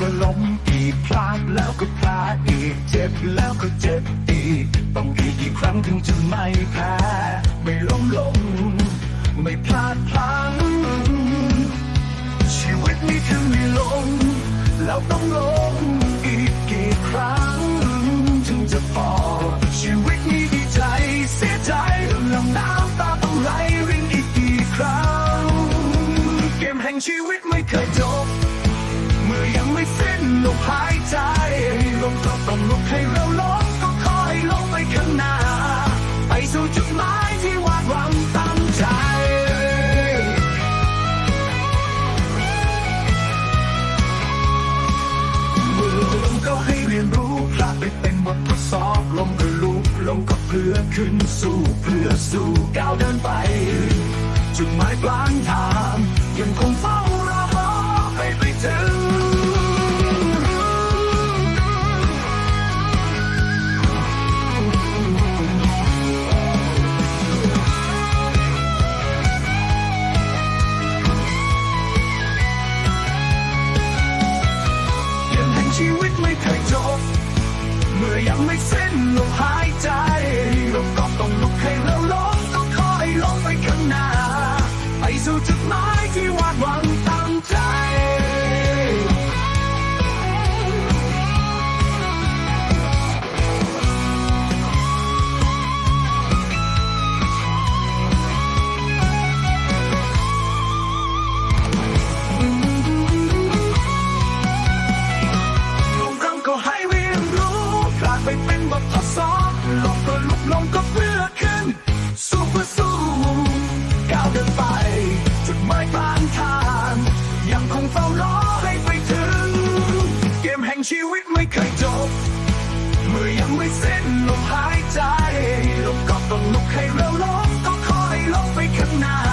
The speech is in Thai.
ก็ล้มอีกพลาดแล้วก็พลาดอีก เจ็บแล้วก็เจ็บอีก ต้องอีกกี่ครั้งถึงจะไม่แพ้ ไม่ล้มลง ไม่พลาดพลั้ง ชีวิตนี้ถึงไม่ลง แล้วต้องลงอีกกี่ครั้ง ถึงจะพอ ชีวิตนี้ดีใจเสียใจเรื่องน้ำตาต้องไหลรินอีกกี่ครั้ง เกมแห่งชีวิตไม่เคยจบ หายใจลมก็ต้องลุกให้เราล้มก็คอยลงไปข้างหน้า ไปสู่จุดหมายที่วาดหวังตั้งใจมือลงก็ให้เรียนรู้พลาดไปเป็นบททดสอบลมก็ลุกลงก็เพื่อขึ้นสู้เพื่อสู้ก้าวเดินไป จุดหมายปลายทาง เป็นบททดสอบลงก็ลุกลงก็เพื่อขึ้น สู้เพื่อสู้ก้าวเดินไป จุดหมายปลายทาง ยังคงเฝ้ารอให้ไปถึง เกมแห่งชีวิตไม่เคยจบ เมื่อยังไม่สิ้นลมหายใจลมก็ต้องลุกให้เร็วล้างหน้า